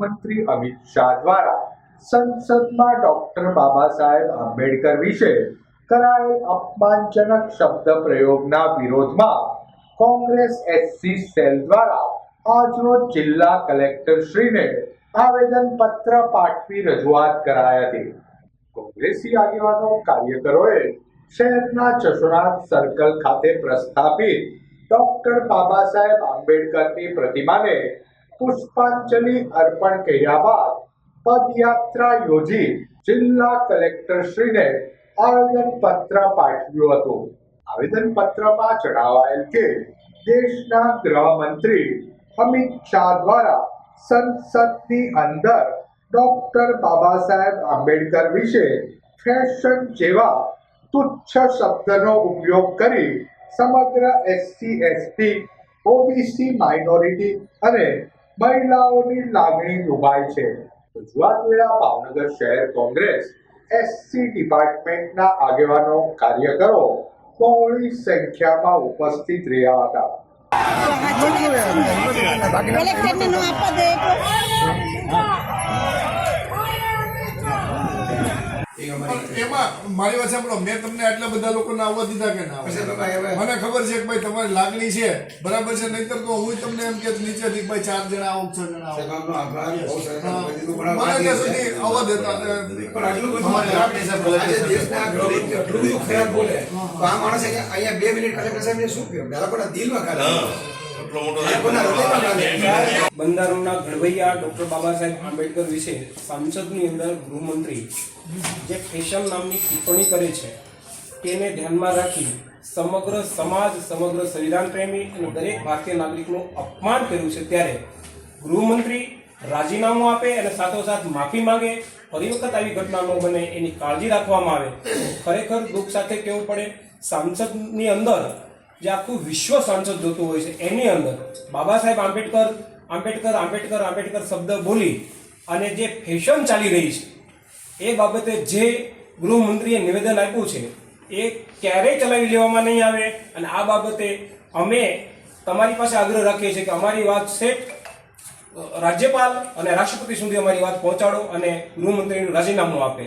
ગૃહમંત્રી અમિત શાહ દ્વારા સંસદમાં ડોક્ટર બાબા સાહેબ આંબેડકર વિશે કરાયેલ અપમાનજનક શબ્દ પ્રયોગના વિરોધમાં કોંગ્રેસ એસસી સેલ દ્વારા આજરોજ જિલ્લા કલેક્ટરશ્રીને આવેદન પત્ર પાઠવી રજૂઆત કરાઈ હતી. કોંગ્રેસી આગેવાનો કાર્યકરોએ શહેરના જશોનાથ સર્કલ ખાતે પ્રસ્થાપિત ડોક્ટર બાબા સાહેબ આંબેડકરની પ્રતિમાને પુષ્પાંજલિ અર્પણ કર્યા બાદ પદયાત્રા યોજી જિલ્લા કલેક્ટર શ્રીને આવેદન પત્ર પાઠવ્યું હતું. આવેદન પત્રમાં જણાવાયેલ કે દેશના ગૃહમંત્રી અમિત શાહ દ્વારા સંસદની અંદર ડોક્ટર બાબા સાહેબ આંબેડકર વિશે ફેશન જેવા તુચ્છ શબ્દનો ઉપયોગ કરી સમગ્ર એસસી, એસટી, ઓબીસી માઇનોરિટી અને મહિલાઓની લાગણી દુભાઈ છે. રજૂઆત વેળા ભાવનગર શહેર કોંગ્રેસ એસસી ડિપાર્ટમેન્ટના આગેવાનો કાર્યકરો બહોળી સંખ્યામાં ઉપસ્થિત રહ્યા હતા. કલેક્ટરને નો આપવા દે એમાં મારી વાત સાંભળો મેં તમને આટલા બધા લોકોને આવવા દીધા કે ના મને ખબર છે કે ભાઈ તમારી લાગણી છે બરાબર છે? નહીતર તો હું તમને એમ કે નીચેથી ભાઈ ચાર જણા આવો છ જણા આવો. મને ત્યાં સુધી આવવા દેતા ને અહીંયા બે મિનિટ કલેક્ટર સાહેબને શું કહ્યું? પણ દિલમાં બંધારણના ઘડવૈયા ડોક્ટર બાબા સાહેબ આંબેડકર વિશે સંસદની અંદર ગૃહમંત્રી જે ફેશન નામની ટિપ્પણી કરે છે, તેને ધ્યાનમાં રાખી સમગ્ર સમાજ, સમગ્ર સંવિધાન પ્રેમી અને દરેક ભારતીય નાગરિકનું અપમાન કર્યું છે ત્યારે ગૃહમંત્રી રાજીનામું આપે અને સાથોસાથ માફી માંગે, ફરી વખત આવી ઘટના ન બને એની કાળજી રાખવામાં આવે. ખરેખર દુઃખ સાથે કહેવું પડે? સાંસદની અંદર જે આખું વિશ્વ સાંસદ જોતું હોય છે, એની અંદર બાબા સાહેબ આંબેડકર આંબેડકર આંબેડકર આંબેડકર શબ્દ બોલી અને જે ફેશન ચાલી રહી છે, એ બાબતે જે ગૃહમંત્રીએ નિવેદન આપ્યું છે, એ ક્યારેય ચલાવી લેવામાં નહીં આવે અને આ બાબતે અમે તમારી પાસે આગ્રહ રાખીએ છીએ કે અમારી વાત સેટ રાજ્યપાલ અને રાષ્ટ્રપતિ સુધી અમારી વાત પહોંચાડો અને ગૃહમંત્રીનું રાજીનામું આપે.